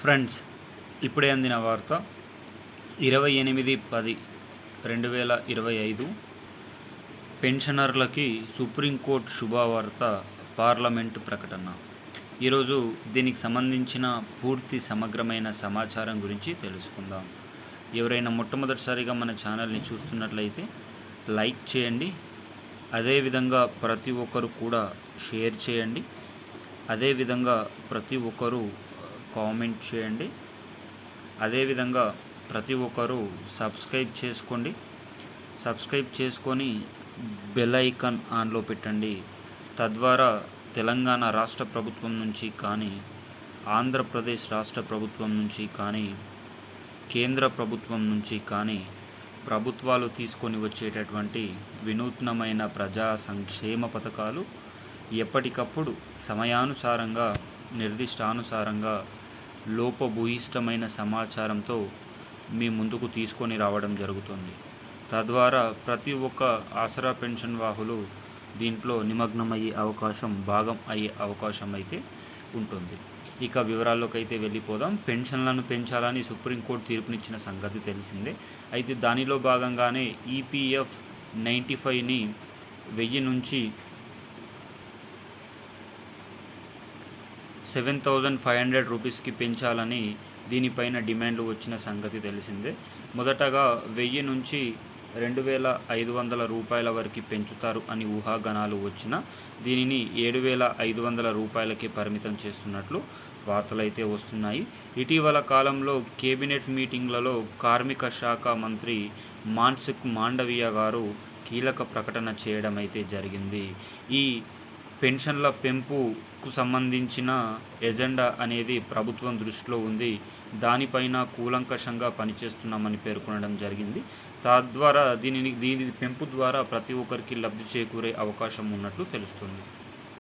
Friends ఇప్పుడే అందిన వార్త ఇరవై ఎనిమిది పది రెండు వేల ఇరవై ఐదు పెన్షనర్లకి సుప్రీంకోర్టు శుభవార్త పార్లమెంటు ప్రకటన. ఈరోజు దీనికి సంబంధించిన పూర్తి సమగ్రమైన సమాచారం గురించి తెలుసుకుందాం. ఎవరైనా మొట్టమొదటిసారిగా మన ఛానల్ని చూస్తున్నట్లయితే లైక్ చేయండి. అదేవిధంగా ప్రతి ఒక్కరు కూడా షేర్ చేయండి. అదేవిధంగా ప్రతి ఒక్కరూ కామెంట్ చేయండి. అదేవిధంగా ప్రతి ఒక్కరూ సబ్స్క్రైబ్ చేసుకోండి. సబ్స్క్రైబ్ చేసుకొని బెల్ ఐకాన్ ఆన్లో పెట్టండి. తద్వారా తెలంగాణ రాష్ట్ర ప్రభుత్వం నుంచి కానీ ఆంధ్రప్రదేశ్ రాష్ట్ర ప్రభుత్వం నుంచి కానీ కేంద్ర ప్రభుత్వం నుంచి కానీ ప్రభుత్వాలు తీసుకొని వచ్చేటటువంటి వినూత్నమైన ప్రజా సంక్షేమ పథకాలు ఎప్పటికప్పుడు సమయానుసారంగా నిర్దిష్టానుసారంగా లోపభూయిష్టమైన సమాచారంతో మీ ముందుకు తీసుకొని రావడం జరుగుతుంది. తద్వారా ప్రతి ఒక్క ఆసరా పెన్షన్ వాహులు దీంట్లో నిమగ్నమయ్యే అవకాశం భాగం అయ్యే అవకాశం అయితే ఉంటుంది. ఇక వివరాల్లోకి అయితే వెళ్ళిపోదాం. పెన్షన్లను పెంచాలని సుప్రీంకోర్టు తీర్పునిచ్చిన సంగతి తెలిసిందే. అయితే దానిలో భాగంగానే ఈపీఎఫ్ నైంటీ ఫైవ్ని వెయ్యి నుంచి సెవెన్ థౌజండ్ ఫైవ్ హండ్రెడ్ రూపీస్కి పెంచాలని దీనిపైన డిమాండ్లు వచ్చిన సంగతి తెలిసిందే. మొదటగా వెయ్యి నుంచి రెండు వేల ఐదు వందల రూపాయల వరకు పెంచుతారు అని ఊహాగానాలు వచ్చిన దీనిని ఏడు వేల ఐదు వందల రూపాయలకే పరిమితం చేస్తున్నట్లు వార్తలైతే వస్తున్నాయి. ఇటీవల కాలంలో కేబినెట్ మీటింగ్లలో కార్మిక శాఖ మంత్రి మాన్సుక్ మాండవీయ గారు కీలక ప్రకటన చేయడం అయితే జరిగింది. ఈ పెన్షన్ల పెంపు పెంపుకు సంబంధించిన ఎజెండా అనేది ప్రభుత్వం దృష్టిలో ఉంది. దానిపైన కూలంకషంగా పనిచేస్తున్నామని పేర్కొనడం జరిగింది. తద్వారా దీనిని దీని పెంపు ద్వారా ప్రతి ఒక్కరికి లబ్ధి చేకూరే అవకాశం ఉన్నట్లు తెలుస్తుంది.